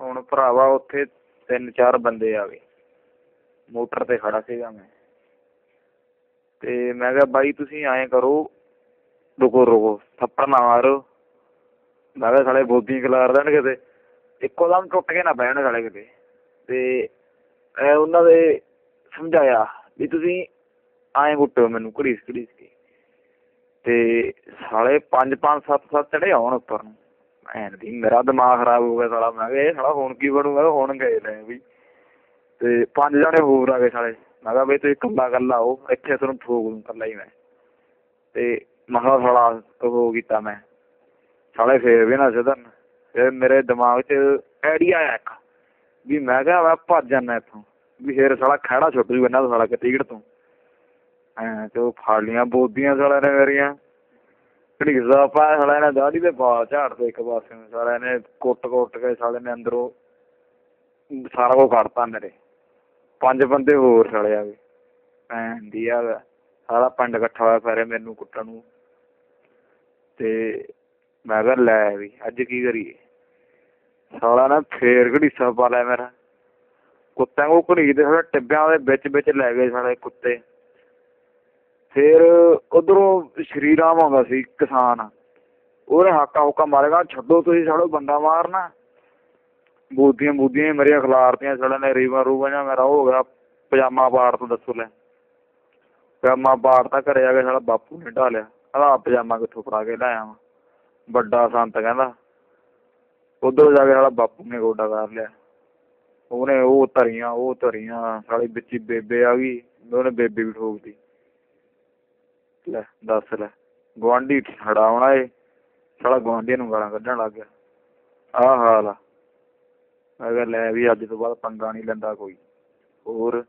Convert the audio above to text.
ਹੁਣ ਭਰਾਵਾ ਉੱਥੇ ਤਿੰਨ ਚਾਰ ਬੰਦੇ ਆ ਗਏ। ਮੋਟਰ ਤੇ ਖੜਾ ਸੀਗਾ ਮੈਂ। ਤੇ ਮੈਂ ਕਿਹਾ, ਬਾਈ ਤੁਸੀਂ ਐਂ ਕਰੋ, ਰੁਕੋ ਰੁਕੋ, ਥੱਪੜ ਨਾ ਮਾਰੋ। ਮੈਂ ਕਿਹਾ, ਸਾਲੇ ਬੋਦੀ ਖਿਲਾਰ ਦੇਣ ਕਿਤੇ ਇੱਕੋ ਦਮ ਟੁੱਟ ਕੇ ਨਾ ਬਹਿਣ ਸਾਲੇ ਕਿਤੇ। ਤੇ ਐ ਉਹਨਾਂ ਦੇ ਸਮਝਾਇਆ ਵੀ ਤੁਸੀਂ ਐਂ ਗੁੱਟੋ ਮੈਨੂੰ ਘੜੀਸ ਘੜੀਸ ਕੇ। ਤੇ ਸਾਲੇ ਪੰਜ ਪੰਜ, ਸੱਤ ਸੱਤ ਚੜੇ ਆਉਣ ਉੱਪਰ ਨੂੰ। ਐਨ ਦੀ, ਮੇਰਾ ਦਿਮਾਗ ਖਰਾਬ ਹੋ ਗਿਆ ਸਾਲਾ। ਮੈਂ ਕਿਹਾ, ਇਹ ਸਾਲਾ ਹੁਣ ਕੀ ਬਣੂਗਾ? ਹੁਣ ਗਏ ਲੈ ਵੀ। ਤੇ ਪੰਜ ਜਣੇ ਹੋਰ ਆ ਗਏ ਸਾਲੇ। ਮੈਂ ਕਿਹਾ, ਬਈ ਤੁਸੀਂ ਇਕੱਲਾ ਇਕੱਲਾ ਆਓ, ਇੱਥੇ ਤੁਹਾਨੂੰ ਠੋਕ ਦੂੰ ਇਕੱਲਾ ਹੀ ਮੈਂ। ਤੇ ਮਹਾ ਸਾਲਾ ਉਹ ਕੀਤਾ ਮੈਂ। ਸਾਲੇ ਫੇਰ ਵੀ ਨਾ ਸਿੱਧਨ ਫਿਰ ਮੇਰੇ ਦਿਮਾਗ 'ਚ ਆਈਡੀਆ ਆਇਆ ਇੱਕ, ਵੀ ਮੈਂ ਕਿਹਾ, ਮੈਂ ਭੱਜ ਜਾਣਾ ਇੱਥੋਂ। ਵੀ ਫੇਰ ਸਾਲਾ ਖਹਿੜਾ ਛੁੱਟ ਜੂ ਇਹਨਾਂ ਤੋਂ ਸਾਲਾ ਟਿਕਟ ਤੋਂ। ਐਂ ਤੇ ਉਹ ਫੜ ਲੀਆਂ ਬੋਦੀਆਂ ਸਾਲਿਆਂ ਨੇ ਮੇਰੀਆਂ। ਘੜੀਸਦਾ ਪਾਇਆ ਸਾਲਿਆਂ ਨੇ ਦਾੜੀ ਦੇ ਵਾਲ ਝਾੜਦੇ ਇੱਕ ਪਾਸੇ ਨੂੰ, ਸਾਲਿਆਂ ਨੇ ਕੁੱਟ ਕੁੱਟ ਕੇ ਸਾਲੇ ਨੇ ਅੰਦਰੋਂ ਸਾਰਾ ਕੁਝ ਕੱਢਤਾ ਮੇਰੇ ਪੰਜ ਬੰਦੇ ਹੋਰ ਸਾਲੇ ਆ ਗਏ। ਭੈਣ ਦੀ ਆ, ਸਾਰਾ ਪਿੰਡ ਇਕੱਠਾ ਹੋਇਆ ਫੇਰੇ ਮੈਨੂੰ ਕੁੱਟਣ ਨੂੰ। ਤੇ ਮੈਂ ਕਿਹਾ ਲੈ ਵੀ, ਅੱਜ ਕੀ ਕਰੀਏ? ਸਾਲਾ ਨਾ ਫੇਰ ਘੜੀਸਾ ਪਾ ਲਿਆ ਮੇਰਾ। ਕੁੱਤਿਆਂ ਕੋ ਘੜੀਸਦੇ ਸਾਲੇ ਟਿੱਬਿਆਂ ਦੇ ਵਿੱਚ ਵਿੱਚ ਲੈ ਗਏ ਸਾਲੇ ਕੁੱਤੇ। ਫਿਰ ਉਧਰੋਂ ਸ਼੍ਰੀ ਰਾਮ ਆਉਂਦਾ ਸੀ, ਕਿਸਾਨ। ਉਹਨੇ ਹਾਕਾ ਹੁਕਾ ਮਾਰੇਗਾ ਛੱਡੋ ਤੁਸੀਂ ਸਾਲੋ ਬੰਦਾ ਮਾਰਨਾ। ਬੂਦੀਆਂ ਬੂਦੀਆਂ ਮੇਰੀਆਂ ਖਿਲਾਰਤੀਆਂ ਸਾਲਿਆਂ ਨੇ, ਰੀਵਾ ਰੂਵਾ ਜਾਂ ਮੇਰਾ ਉਹ ਹੋ ਗਿਆ, ਪਜਾਮਾ ਪਾੜ ਤੋਂ ਦੱਸੋ ਲੈ। ਪਜਾਮਾ ਪਾੜ ਤਾਂ ਘਰੇ ਆ ਕੇ ਸਾਡਾ ਬਾਪੂ ਨੇ ਢਾਲਿਆ ਕਹਿੰਦਾ ਪਜਾਮਾ ਕਿੱਥੋਂ ਫੜਾ ਕੇ ਲਿਆਇਆ ਵਾਂ? ਵੱਡਾ ਸੰਤ ਕਹਿੰਦਾ। ਉਧਰ ਜਾ ਕੇ ਸਾਡਾ ਬਾਪੂ ਨੇ ਗੋਡਾ ਕਰ ਲਿਆ। ਉਹਨੇ ਉਹ ਧਰੀਆਂ ਉਹ ਧਰੀਆਂ, ਸਾਲੀ ਵਿੱਚ ਬੇਬੇ ਆ ਗਈ, ਉਹਨੇ ਬੇਬੇ ਵੀ ਠੋਕਦੀ ਲੈ, ਦੱਸ ਲੈ। ਗੁਆਂਢੀ ਛਡਾਉਣਾ ਏ। ਸਾਲਾ ਗੁਆਂਢੀਆਂ ਨੂੰ ਗਾਲਾਂ ਕੱਢਣ ਲੱਗ ਗਿਆ। ਆਹ ਹਾਲ ਆ। ਮੈਂ ਲੈ ਵੀ ਅੱਜ ਤੋਂ ਬਾਅਦ ਪੰਗਾ ਨਹੀਂ ਲੈਂਦਾ ਕੋਈ। ਹੋਰ